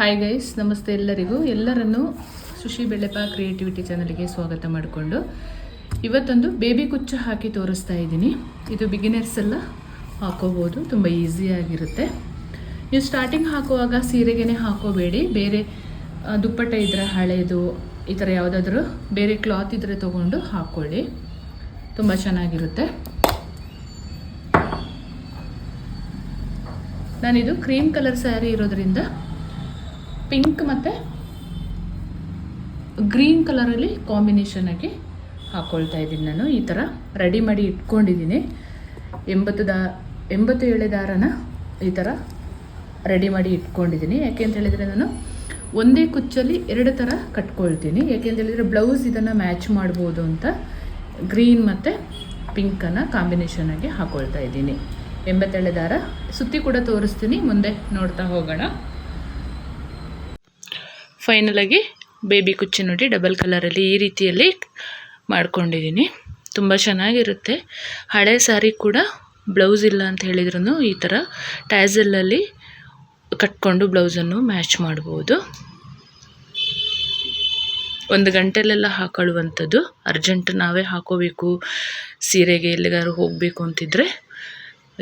Hi guys ನಮಸ್ತೆ ಎಲ್ಲರಿಗೂ. ಎಲ್ಲರನ್ನೂ ಸುಶಿ ಬೆಳೆಪ ಕ್ರಿಯೇಟಿವಿಟಿ ಚಾನಲ್ಗೆ ಸ್ವಾಗತ ಮಾಡಿಕೊಂಡು ಇವತ್ತೊಂದು ಬೇಬಿ ಕುಚ್ಚು ಹಾಕಿ ತೋರಿಸ್ತಾ ಇದ್ದೀನಿ. ಇದು ಬಿಗಿನರ್ಸ್ ಎಲ್ಲ ಹಾಕೋಬೋದು, ತುಂಬ ಈಸಿಯಾಗಿರುತ್ತೆ ನೀವು ಸ್ಟಾರ್ಟಿಂಗ್ ಹಾಕುವಾಗ ಸೀರೆಗೇನೆ ಹಾಕೋಬೇಡಿ. ಬೇರೆ ದುಪ್ಪಟ್ಟ ಇದ್ದರೆ ಹಳೆಯದು ಈ ಥರ ಯಾವುದಾದ್ರೂ ಬೇರೆ ಕ್ಲಾತ್ ಇದ್ದರೆ ತೊಗೊಂಡು ಹಾಕ್ಕೊಳ್ಳಿ ತುಂಬ ಚೆನ್ನಾಗಿರುತ್ತೆ. ನಾನಿದು ಕ್ರೀಮ್ ಕಲರ್ ಸ್ಯಾರಿ ಇರೋದ್ರಿಂದ ಪಿಂಕ್ ಮತ್ತು ಗ್ರೀನ್ ಕಲರಲ್ಲಿ ಕಾಂಬಿನೇಷನ್ ಆಗಿ ಹಾಕ್ಕೊಳ್ತಾ ಇದ್ದೀನಿ ನಾನು. ಈ ಥರ ರೆಡಿ ಮಾಡಿ ಇಟ್ಕೊಂಡಿದ್ದೀನಿ. ಎಂಬತ್ತು ದಾ ಎಂಬತ್ತು ಎಳೆ ದಾರನ ಈ ಥರ ರೆಡಿ ಮಾಡಿ ಇಟ್ಕೊಂಡಿದ್ದೀನಿ. ಯಾಕೆ ಅಂತ ಹೇಳಿದರೆ ನಾನು ಒಂದೇ ಕುಚ್ಚಲ್ಲಿ ಎರಡು ಥರ ಕಟ್ಕೊಳ್ತೀನಿ. ಯಾಕೆ ಅಂತ ಹೇಳಿದರೆ ಬ್ಲೌಸ್ ಇದನ್ನು ಮ್ಯಾಚ್ ಮಾಡ್ಬೋದು ಅಂತ ಗ್ರೀನ್ ಮತ್ತು ಪಿಂಕನ್ನು ಕಾಂಬಿನೇಷನ್ ಆಗಿ ಹಾಕ್ಕೊಳ್ತಾ ಇದ್ದೀನಿ. ಎಂಬತ್ತೆಳೆ ದಾರ ಸುತ್ತಿ ಕೂಡ ತೋರಿಸ್ತೀನಿ. ಮುಂದೆ ನೋಡ್ತಾ ಹೋಗೋಣ. ಫೈನಲಾಗಿ ಬೇಬಿ ಕುಚ್ಚಿ ನೋಡಿ ಡಬಲ್ ಕಲರಲ್ಲಿ ಈ ರೀತಿಯಲ್ಲಿ ಮಾಡ್ಕೊಂಡಿದ್ದೀನಿ. ತುಂಬ ಚೆನ್ನಾಗಿರುತ್ತೆ. ಹಳೆ ಸ್ಯಾರಿ ಕೂಡ ಬ್ಲೌಸ್ ಇಲ್ಲ ಅಂತ ಹೇಳಿದ್ರು ಈ ಥರ ಟ್ಯಾಸಲಲ್ಲಿ ಕಟ್ಕೊಂಡು ಬ್ಲೌಸನ್ನು ಮ್ಯಾಚ್ ಮಾಡ್ಬೋದು. ಒಂದು ಗಂಟೆಲೆಲ್ಲ ಹಾಕೊಳ್ಳುವಂಥದ್ದು ಅರ್ಜೆಂಟ್ ನಾವೇ ಹಾಕೋಬೇಕು. ಸೀರೆಗೆ ಎಲ್ಲಿಗಾದ್ರು ಹೋಗಬೇಕು ಅಂತಿದ್ರೆ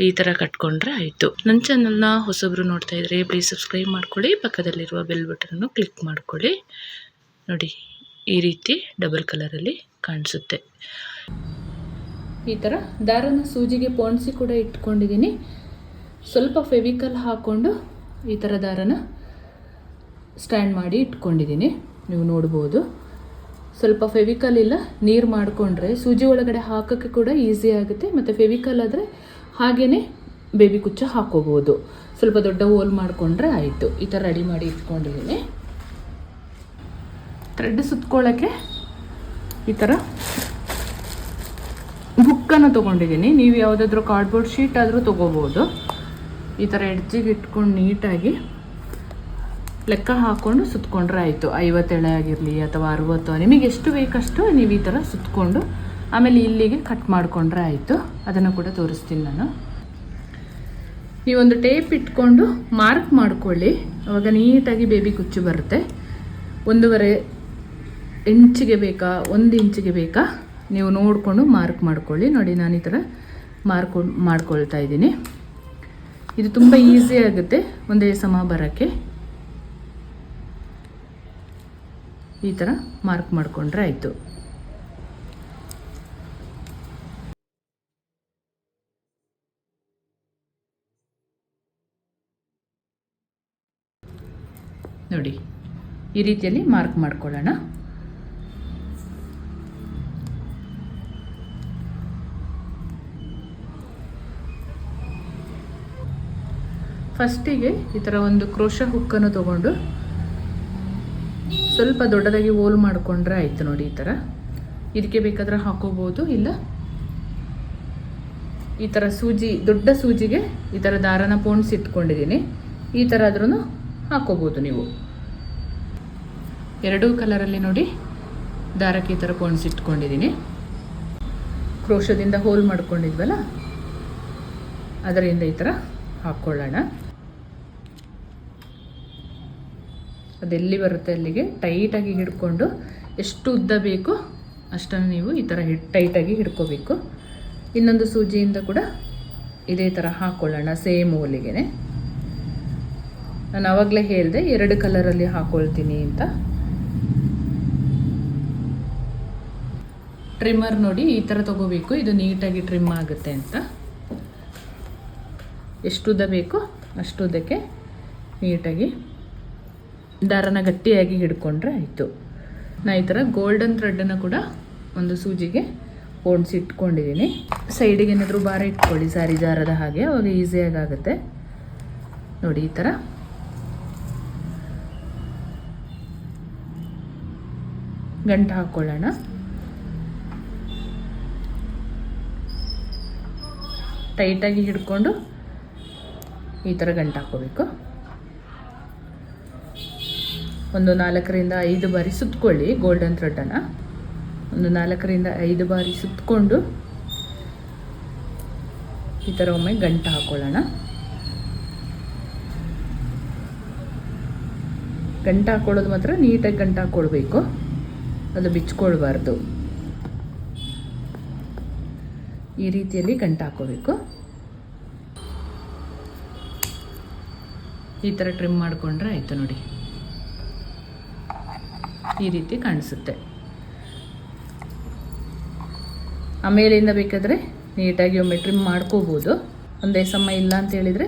ಈ ಥರ ಕಟ್ಕೊಂಡ್ರೆ ಆಯಿತು. ನನ್ನ ಚಾನಲ್ನ ಹೊಸಬ್ರು ನೋಡ್ತಾ ಇದ್ರೆ ಪ್ಲೀಸ್ ಸಬ್ಸ್ಕ್ರೈಬ್ ಮಾಡ್ಕೊಳ್ಳಿ. ಪಕ್ಕದಲ್ಲಿರುವ ಬೆಲ್ ಬಟನ್ನು ಕ್ಲಿಕ್ ಮಾಡ್ಕೊಳ್ಳಿ. ನೋಡಿ, ಈ ರೀತಿ ಡಬಲ್ ಕಲರಲ್ಲಿ ಕಾಣಿಸುತ್ತೆ. ಈ ಥರ ದಾರನ ಸೂಜಿಗೆ ಪೋಣಿಸಿ ಕೂಡ ಇಟ್ಕೊಂಡಿದ್ದೀನಿ ಸ್ವಲ್ಪ ಫೆವಿಕಲ್ ಹಾಕ್ಕೊಂಡು ಈ ಥರ ದಾರನ ಸ್ಟ್ಯಾಂಡ್ ಮಾಡಿ ಇಟ್ಕೊಂಡಿದ್ದೀನಿ ನೀವು ನೋಡ್ಬೋದು. ಸ್ವಲ್ಪ ಫೆವಿಕಲ್ ಇಲ್ಲ, ನೀರು ಮಾಡಿಕೊಂಡ್ರೆ ಸೂಜಿ ಒಳಗಡೆ ಹಾಕೋಕ್ಕೆ ಕೂಡ ಈಸಿ ಆಗುತ್ತೆ. ಮತ್ತು ಫೆವಿಕಲ್ ಆದರೆ ಹಾಗೇ ಬೇಬಿ ಕುಚ್ಚ ಹಾಕೋಬೋದು. ಸ್ವಲ್ಪ ದೊಡ್ಡ ಹೋಲ್ ಮಾಡಿಕೊಂಡ್ರೆ ಆಯಿತು. ಈ ಥರ ರೆಡಿ ಮಾಡಿ ಇಟ್ಕೊಂಡಿದ್ದೀನಿ. ಥ್ರೆಡ್ ಸುತ್ಕೊಳ್ಳೋಕ್ಕೆ ಈ ಥರ ಬುಕ್ಕನ್ನು ತೊಗೊಂಡಿದ್ದೀನಿ. ನೀವು ಯಾವುದಾದ್ರೂ ಕಾರ್ಡ್ಬೋರ್ಡ್ ಶೀಟ್ ಆದರೂ ತೊಗೋಬೋದು. ಈ ಥರ ಎಡ್ಜಿಗೆ ಇಟ್ಕೊಂಡು ನೀಟಾಗಿ ಲೆಕ್ಕ ಹಾಕ್ಕೊಂಡು ಸುತ್ಕೊಂಡ್ರೆ ಆಯಿತು. ಐವತ್ತೆಳೆ ಆಗಿರಲಿ ಅಥವಾ ಅರುವತ್ತು, ನಿಮಗೆ ಎಷ್ಟು ಬೇಕಷ್ಟು ನೀವು ಈ ಥರ ಸುತ್ಕೊಂಡು ಆಮೇಲೆ ಇಲ್ಲಿಗೆ ಕಟ್ ಮಾಡಿಕೊಂಡ್ರೆ ಆಯಿತು. ಅದನ್ನು ಕೂಡ ತೋರಿಸ್ತೀನಿ ನಾನು. ನೀವೊಂದು ಟೇಪ್ ಇಟ್ಕೊಂಡು ಮಾರ್ಕ್ ಮಾಡ್ಕೊಳ್ಳಿ. ಅವಾಗ ನೀಟಾಗಿ ಬೇಬಿ ಕುಚ್ಚು ಬರುತ್ತೆ. ಒಂದೂವರೆ ಇಂಚಿಗೆ ಬೇಕಾ, ಒಂದು ಇಂಚಿಗೆ ಬೇಕಾ, ನೀವು ನೋಡಿಕೊಂಡು ಮಾರ್ಕ್ ಮಾಡ್ಕೊಳ್ಳಿ. ನೋಡಿ, ನಾನು ಈ ಥರ ಮಾರ್ಕೊಂಡು ಮಾಡ್ಕೊಳ್ತಾ ಇದ್ದೀನಿ. ಇದು ತುಂಬ ಈಸಿ ಆಗುತ್ತೆ, ಒಂದೇ ಸಮ ಬರೋಕ್ಕೆ. ಈ ಥರ ಮಾರ್ಕ್ ಮಾಡಿಕೊಂಡ್ರೆ ಆಯಿತು. ನೋಡಿ, ಈ ರೀತಿಯಲ್ಲಿ ಮಾರ್ಕ್ ಮಾಡ್ಕೊಳ್ಳೋಣ. ಫಸ್ಟಿಗೆ ಈ ಥರ ಒಂದು ಕ್ರೋಶ ಹುಕ್ಕನ್ನು ತಗೊಂಡು ಸ್ವಲ್ಪ ದೊಡ್ಡದಾಗಿ ಹೋಲ್ ಮಾಡಿಕೊಂಡ್ರೆ ಆಯಿತು ನೋಡಿ ಈ ಥರ. ಇದಕ್ಕೆ ಬೇಕಾದ್ರೆ ಹಾಕೋಬೋದು, ಇಲ್ಲ? ಈ ಥರ ಸೂಜಿ, ದೊಡ್ಡ ಸೂಜಿಗೆ ಈ ಥರ ದಾರನ ಪೋಣಿಸಿ ಇಟ್ಕೊಂಡಿದ್ದೀನಿ. ಈ ಥರ ಆದ್ರೂ ಹಾಕೋಬೋದು ನೀವು. ಎರಡೂ ಕಲರಲ್ಲಿ ನೋಡಿ, ದಾರಕ್ಕೆ ಈ ಥರ ಪೋಣಿಸಿ ಇಟ್ಕೊಂಡಿದ್ದೀನಿ. ಕ್ರೋಶದಿಂದ ಹೋಲ್ ಮಾಡ್ಕೊಂಡಿದ್ವಲ್ಲ, ಅದರಿಂದ ಈ ಥರ ಹಾಕ್ಕೊಳ್ಳೋಣ ಅದೆಲ್ಲಿ ಬರುತ್ತೆ ಅಲ್ಲಿಗೆ? ಟೈಟಾಗಿ ಹಿಡ್ಕೊಂಡು ಎಷ್ಟು ಉದ್ದ ಬೇಕೋ ಅಷ್ಟನ್ನು ನೀವು ಈ ಥರ ಹಿಡ್, ಟೈಟಾಗಿ ಹಿಡ್ಕೋಬೇಕು. ಇನ್ನೊಂದು ಸೂಜಿಯಿಂದ ಕೂಡ ಇದೇ ಥರ ಹಾಕ್ಕೊಳ್ಳೋಣ ಸೇಮ್ ಹೋಲಿಗೆ ನಾನು ಆವಾಗಲೇ ಹೇಳಿದೆ, ಎರಡು ಕಲರಲ್ಲಿ ಹಾಕ್ಕೊಳ್ತೀನಿ ಅಂತ. ಟ್ರಿಮ್ಮರ್ ನೋಡಿ ಈ ಥರ ತಗೋಬೇಕು, ಇದು ನೀಟಾಗಿ ಟ್ರಿಮ್ ಆಗುತ್ತೆ ಅಂತ. ಎಷ್ಟು ಉದ್ದ ಬೇಕೋ ಅಷ್ಟುದ್ದಕ್ಕೆ ನೀಟಾಗಿ ದಾರನ ಗಟ್ಟಿಯಾಗಿ ಹಿಡ್ಕೊಂಡ್ರೆ ಆಯಿತು. ನಾ ಈ ಥರ ಗೋಲ್ಡನ್ ಥ್ರೆಡ್ಡನ್ನು ಕೂಡ ಒಂದು ಸೂಜಿಗೆ ಓಡಿಸಿ ಇಟ್ಕೊಂಡಿದ್ದೀನಿ. ಸೈಡಿಗೆ ಏನಾದರೂ ಭಾರ ಇಟ್ಕೊಳ್ಳಿ, ಸಾರಿ ಜಾರದ ಹಾಗೆ, ಅವಾಗ ಈಸಿಯಾಗಿ ಆಗುತ್ತೆ. ನೋಡಿ ಈ ಥರ. ಗಂಟು ಹಾಕ್ಕೊಳ್ಳೋಣ ಟೈಟಾಗಿ ಹಿಡ್ಕೊಂಡು ಈ ಥರ ಗಂಟು ಹಾಕ್ಕೋಬೇಕು. ಒಂದು ನಾಲ್ಕರಿಂದ ಐದು ಬಾರಿ ಸುತ್ತಕೊಳ್ಳಿ ಗೋಲ್ಡನ್ ಥ್ರೆಡ್ಡನ್ನು ಒಂದು ನಾಲ್ಕರಿಂದ ಐದು ಬಾರಿ ಸುತ್ತಕೊಂಡು ಈ ಥರ ಒಮ್ಮೆ ಗಂಟು ಹಾಕ್ಕೊಳ್ಳೋಣ ಗಂಟು ಹಾಕ್ಕೊಳ್ಳೋದು ಮಾತ್ರ ನೀಟಾಗಿ ಗಂಟು ಹಾಕ್ಕೊಳ್ಬೇಕು ಅದು ಬಿಚ್ಕೊಳ್ಬಾರ್ದು. ಈ ರೀತಿಯಲ್ಲಿ ಗಂಟು ಹಾಕೋಬೇಕು ಈ ಥರ ಟ್ರಿಮ್ ಮಾಡಿಕೊಂಡ್ರೆ ಆಯಿತು ನೋಡಿ. ಈ ರೀತಿ ಕಾಣಿಸುತ್ತೆ. ಆಮೇಲಿಂದ ಬೇಕಾದರೆ ನೀಟಾಗಿ ಒಮ್ಮೆ ಟ್ರಿಮ್ ಮಾಡ್ಕೋಬೋದು. ಒಂದೇ ಸಮಯ ಇಲ್ಲ ಅಂತ ಹೇಳಿದರೆ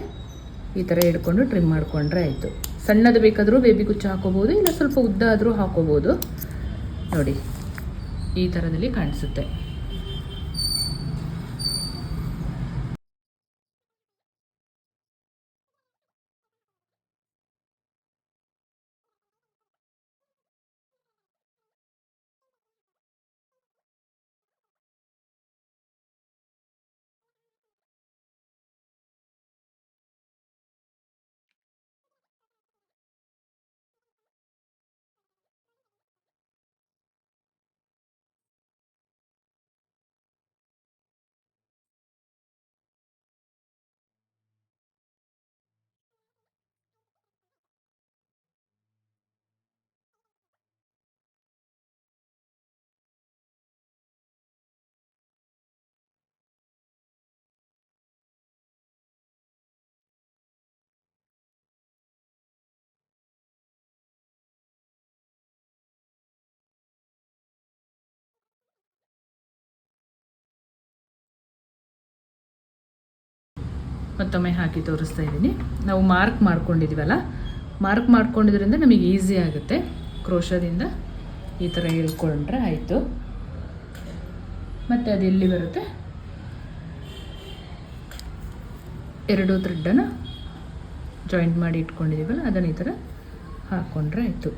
ಈ ಥರ ಹಿಡ್ಕೊಂಡು ಟ್ರಿಮ್ ಮಾಡಿಕೊಂಡ್ರೆ ಆಯಿತು. ಸಣ್ಣದು ಬೇಕಾದರೂ ಬೇಬಿ ಕುಚ್ಚು ಹಾಕೋಬೋದು ಇಲ್ಲ ಸ್ವಲ್ಪ ಉದ್ದ ಆದರೂ ಹಾಕೋಬೋದು ನೋಡಿ ಈ ಥರದಲ್ಲಿ ಕಾಣಿಸುತ್ತೆ. ಮತ್ತೊಮ್ಮೆ ಹಾಕಿ ತೋರಿಸ್ತಾ ಇದ್ದೀನಿ. ನಾವು ಮಾರ್ಕ್ ಮಾಡ್ಕೊಂಡಿದ್ದೀವಲ್ಲ ಮಾರ್ಕ್ ಮಾಡ್ಕೊಂಡಿದ್ರಿಂದ ನಮಗೆ ಈಸಿ ಆಗುತ್ತೆ. ಕ್ರೋಶದಿಂದ ಈ ಥರ ಹೇಳ್ಕೊಂಡ್ರೆ ಆಯಿತು. ಮತ್ತು ಅದು ಎಲ್ಲಿ ಬರುತ್ತೆ? ಎರಡು ಥ್ರೆಡ್ಡನ್ನು ಜಾಯಿಂಟ್ ಮಾಡಿ ಇಟ್ಕೊಂಡಿದ್ದೀವಲ್ಲ ಅದನ್ನು ಈ ಥರ ಹಾಕ್ಕೊಂಡ್ರೆ ಆಯಿತು.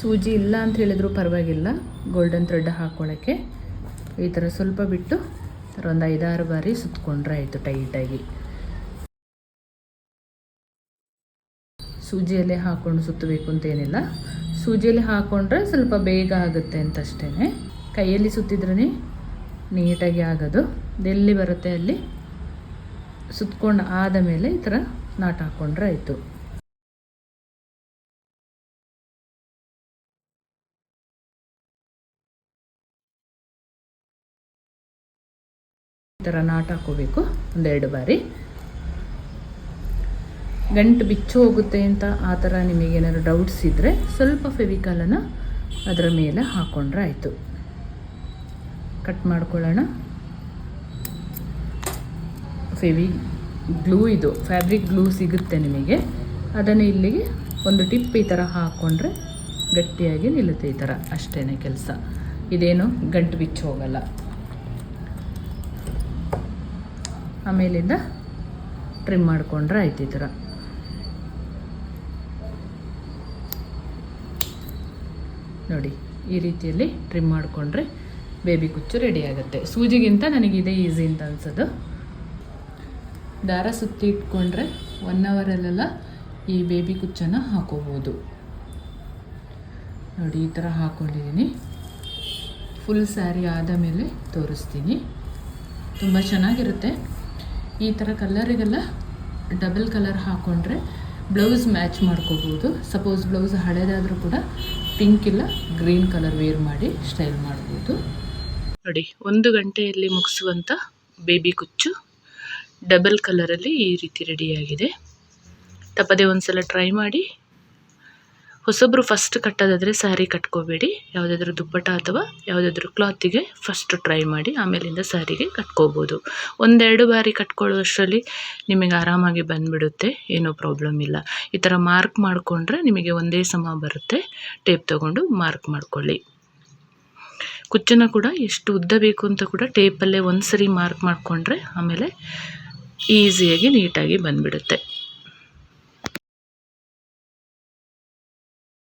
ಸೂಜಿ ಇಲ್ಲ ಅಂತ ಹೇಳಿದ್ರು ಪರವಾಗಿಲ್ಲ. ಗೋಲ್ಡನ್ ಥ್ರೆಡ್ ಹಾಕ್ಕೊಳ್ಳೋಕ್ಕೆ ಈ ಥರ ಸ್ವಲ್ಪ ಬಿಟ್ಟು ಒಂದು ಐದಾರು ಬಾರಿ ಸುತ್ತಕೊಂಡ್ರೆ ಆಯಿತು ಟೈಟಾಗಿ ಸೂಜಿಯಲ್ಲೇ ಹಾಕ್ಕೊಂಡು ಸುತ್ತಬೇಕು ಅಂತ ಏನಿಲ್ಲ. ಸೂಜಿಯಲ್ಲಿ ಹಾಕ್ಕೊಂಡ್ರೆ ಸ್ವಲ್ಪ ಬೇಗ ಆಗುತ್ತೆ ಅಂತಷ್ಟೇ ಕೈಯಲ್ಲಿ ಸುತ್ತಿದ್ರೇ ನೀಟಾಗಿ ಆಗೋದು. ಎಲ್ಲಿ ಬರುತ್ತೆ ಅಲ್ಲಿ? ಸುತ್ಕೊಂಡು ಆದ ಮೇಲೆ ಈ ಥರ ನಾಟ್ ಹಾಕ್ಕೊಂಡ್ರೆ ಆಯಿತು. ಥರ ನಾಟ್ ಹಾಕೋಬೇಕು. ಒಂದೆರಡು ಬಾರಿ. ಗಂಟು ಬಿಚ್ಚು ಹೋಗುತ್ತೆ ಅಂತ ಆ ಥರ ನಿಮಗೇನಾದ್ರು ಡೌಟ್ಸ್ ಇದ್ದರೆ ಸ್ವಲ್ಪ ಫೆವಿಕಾಲನ್ನು ಅದರ ಮೇಲೆ ಹಾಕ್ಕೊಂಡ್ರೆ ಆಯಿತು. ಕಟ್ ಮಾಡ್ಕೊಳ್ಳೋಣ. ಫೆವಿ ಗ್ಲೂ ಇದು ಫ್ಯಾಬ್ರಿಕ್ ಗ್ಲೂ ಸಿಗುತ್ತೆ ನಿಮಗೆ. ಅದನ್ನು ಇಲ್ಲಿಗೆ ಒಂದು ಟಿಪ್ ಈ ಥರ ಹಾಕ್ಕೊಂಡ್ರೆ ಗಟ್ಟಿಯಾಗಿ ನಿಲ್ಲುತ್ತೆ ಈ ಥರ ಅಷ್ಟೇ ಕೆಲಸ. ಇದೇನು ಗಂಟು ಬಿಚ್ಚು ಹೋಗಲ್ಲ. ಆಮೇಲಿಂದ ಟ್ರಿಮ್ ಮಾಡಿಕೊಂಡ್ರೆ ಆಯ್ತು ಈ ಥರ. ನೋಡಿ, ಈ ರೀತಿಯಲ್ಲಿ ಟ್ರಿಮ್ ಮಾಡಿಕೊಂಡ್ರೆ ಬೇಬಿ ಕುಚ್ಚು ರೆಡಿ ಆಗುತ್ತೆ. ಸೂಜಿಗಿಂತ ನನಗಿದೆ ಈಸಿ ಅಂತ ಅನ್ಸೋದು. ದಾರ ಸುತ್ತಿ ಇಟ್ಕೊಂಡ್ರೆ ಒನ್ ಅವರಲ್ಲೆಲ್ಲ ಈ ಬೇಬಿ ಕುಚ್ಚನ್ನು ಹಾಕೋಬೋದು. ನೋಡಿ, ಈ ಥರ ಹಾಕ್ಕೊಂಡಿದ್ದೀನಿ ಫುಲ್ ಸ್ಯಾರಿ ಆದ ಮೇಲೆ ತೋರಿಸ್ತೀನಿ. ತುಂಬ ಚೆನ್ನಾಗಿರುತ್ತೆ. ಈ ಥರ ಕಲರಿಗೆಲ್ಲ ಡಬಲ್ ಕಲರ್ ಹಾಕ್ಕೊಂಡ್ರೆ ಬ್ಲೌಸ್ ಮ್ಯಾಚ್ ಮಾಡ್ಕೋಬೋದು. ಸಪೋಸ್ ಬ್ಲೌಸ್ ಹಳೇದಾದರೂ ಕೂಡ ಪಿಂಕ್ ಇಲ್ಲ ಗ್ರೀನ್ ಕಲರ್ ವೇರ್ ಮಾಡಿ ಸ್ಟೈಲ್ ಮಾಡ್ಬೋದು. ನೋಡಿ, ಒಂದು ಗಂಟೆಯಲ್ಲಿ ಮುಗಿಸುವಂಥ ಬೇಬಿ ಕುಚ್ಚು ಡಬಲ್ ಕಲರಲ್ಲಿ ಈ ರೀತಿ ರೆಡಿಯಾಗಿದೆ ತಪ್ಪದೆ ಒಂದು ಸಲ ಟ್ರೈ ಮಾಡಿ. ಹೊಸಬ್ರು ಫಸ್ಟ್ ಕಟ್ಟೋದಾದರೆ ಸ್ಯಾರಿ ಕಟ್ಕೋಬೇಡಿ. ಯಾವುದಾದ್ರೂ ದುಪ್ಪಟ್ಟ ಅಥವಾ ಯಾವುದಾದ್ರೂ ಕ್ಲಾತಿಗೆ ಫಸ್ಟ್ ಟ್ರೈ ಮಾಡಿ, ಆಮೇಲಿಂದ ಸ್ಯಾರಿಗೆ ಕಟ್ಕೋಬೋದು. ಒಂದೆರಡು ಬಾರಿ ಕಟ್ಕೊಳ್ಳೋಷ್ಟರಲ್ಲಿ ನಿಮಗೆ ಆರಾಮಾಗಿ ಬಂದುಬಿಡುತ್ತೆ, ಏನೂ ಪ್ರಾಬ್ಲಮ್ ಇಲ್ಲ. ಈ ಥರ ಮಾರ್ಕ್ ಮಾಡಿಕೊಂಡ್ರೆ ನಿಮಗೆ ಒಂದೇ ಸಮ ಬರುತ್ತೆ ಟೇಪ್ ತೊಗೊಂಡು ಮಾರ್ಕ್ ಮಾಡ್ಕೊಳ್ಳಿ. ಕುಚ್ಚನ್ನು ಕೂಡ ಎಷ್ಟು ಉದ್ದ ಬೇಕು ಅಂತ ಕೂಡ ಟೇಪಲ್ಲೇ ಒಂದು ಸರಿ ಮಾರ್ಕ್ ಮಾಡಿಕೊಂಡ್ರೆ ಆಮೇಲೆ ಈಸಿಯಾಗಿ ನೀಟಾಗಿ ಬಂದುಬಿಡುತ್ತೆ.